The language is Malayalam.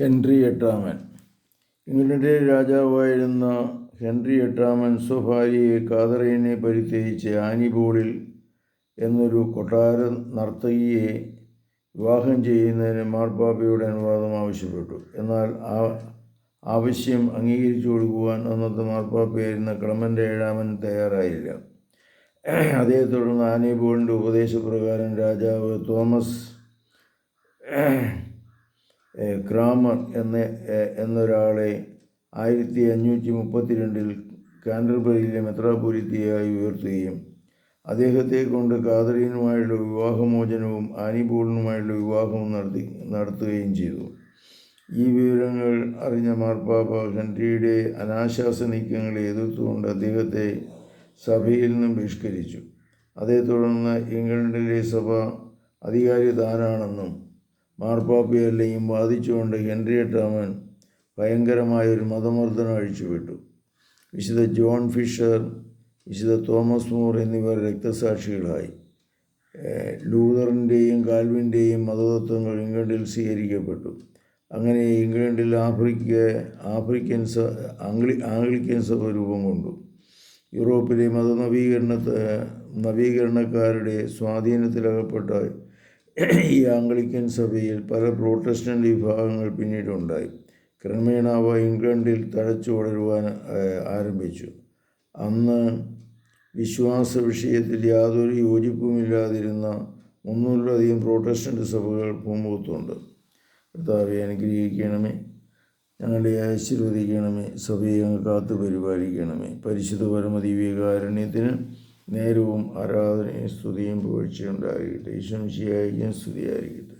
ഹെൻറി എട്ടാമൻ ഇംഗ്ലണ്ടിലെ രാജാവായിരുന്ന ഹെൻറി എട്ടാമൻ സ്വഭാര്യയെ കാതറീനെ പരിത്യജിച്ച് ആനിബോളിൽ എന്നൊരു കൊട്ടാര നർത്തകിയെ വിവാഹം ചെയ്യുന്നതിന് മാർപ്പാപ്പയുടെ അനുവാദം ആവശ്യപ്പെട്ടു. എന്നാൽ ആ ആവശ്യം അംഗീകരിച്ചു കൊടുക്കുവാൻ അന്നത്തെ മാർപ്പാപ്പയായിരുന്ന ക്ലമന്റെ ഏഴാമൻ തയ്യാറായില്ല. അതേ തുടർന്ന് ആനിബോളിന്റെ ഉപദേശപ്രകാരം രാജാവ് തോമസ് ക്രാമർ എന്ന എന്നൊരാളെ ആയിരത്തി അഞ്ഞൂറ്റി മുപ്പത്തി രണ്ടിൽ കാൻഡർബറിയിലെ മെത്രാപൊലിത്തയായി ഉയർത്തുകയും അദ്ദേഹത്തെ കൊണ്ട് കാതറീനുമായുള്ള വിവാഹമോചനവും ആനിബോളിനുമായുള്ള വിവാഹവും നടത്തി നടത്തുകയും ചെയ്തു. ഈ വിവരങ്ങൾ അറിഞ്ഞ മാർപ്പാപ്പ ഹെൻറിയുടെ അനാശാസ നീക്കങ്ങളെ എതിർത്തുകൊണ്ട് അദ്ദേഹത്തെ സഭയിൽ നിന്നും ബഹിഷ്കരിച്ചു. അതേ തുടർന്ന് ഇംഗ്ലണ്ടിലെ സഭ അധികാരി താനാണെന്നും മാർപ്പാപ്പയല്ലെയും വാദിച്ചുകൊണ്ട് ഹെൻറി എട്ടാമൻ ഭയങ്കരമായ ഒരു മതമർദ്ദനം അഴിച്ചുവിട്ടു. വിശുദ്ധ ജോൺ ഫിഷർ വിശുദ്ധ തോമസ് മൂർ എന്നിവർ രക്തസാക്ഷികളായി. ലൂതറിന്റെയും കാൽവിന്റെയും മതതത്വങ്ങൾ ഇംഗ്ലണ്ടിൽ സ്വീകരിക്കപ്പെട്ടു. അങ്ങനെ ഇംഗ്ലണ്ടിൽ ആഫ്രിക്ക ആഫ്രിക്കൻ സ ആംഗ്ലി ആംഗ്ലിക്കൻ സഭ രൂപം കൊണ്ടു. യൂറോപ്പിലെ മതനവീകരണ നവീകരണക്കാരുടെ സ്വാധീനത്തിലകപ്പെട്ട ഈ ആംഗ്ലിക്കൻ സഭയിൽ പല പ്രോട്ടസ്റ്റന്റ് വിഭാഗങ്ങൾ പിന്നീടുണ്ടായി. ക്രമേണ അവ ഇംഗ്ലണ്ടിൽ തഴച്ചു വളരുവാൻ ആരംഭിച്ചു. അന്ന് വിശ്വാസ വിഷയത്തിൽ യാതൊരു യോജിപ്പുമില്ലാതിരുന്ന മുന്നൂറിലധികം പ്രോട്ടസ്റ്റന്റ് സഭകൾ ഭൂമുഖത്തുണ്ട് കർത്താവെ അനുഗ്രഹിക്കണമേ. ഞങ്ങളെ ആശീർവദിക്കണമേ. സഭയെ കാത്തു പരിപാലിക്കണമേ പരിശുദ്ധ പരമദിവ്യകാരുണ്യത്തിന് നേരവും ആരാധനയും സ്തുതിയും പുകഴ്ചയുണ്ടായിരിക്കട്ടെ ഈശ്വംശിയായിരിക്കും സ്തുതിയായിരിക്കട്ടെ.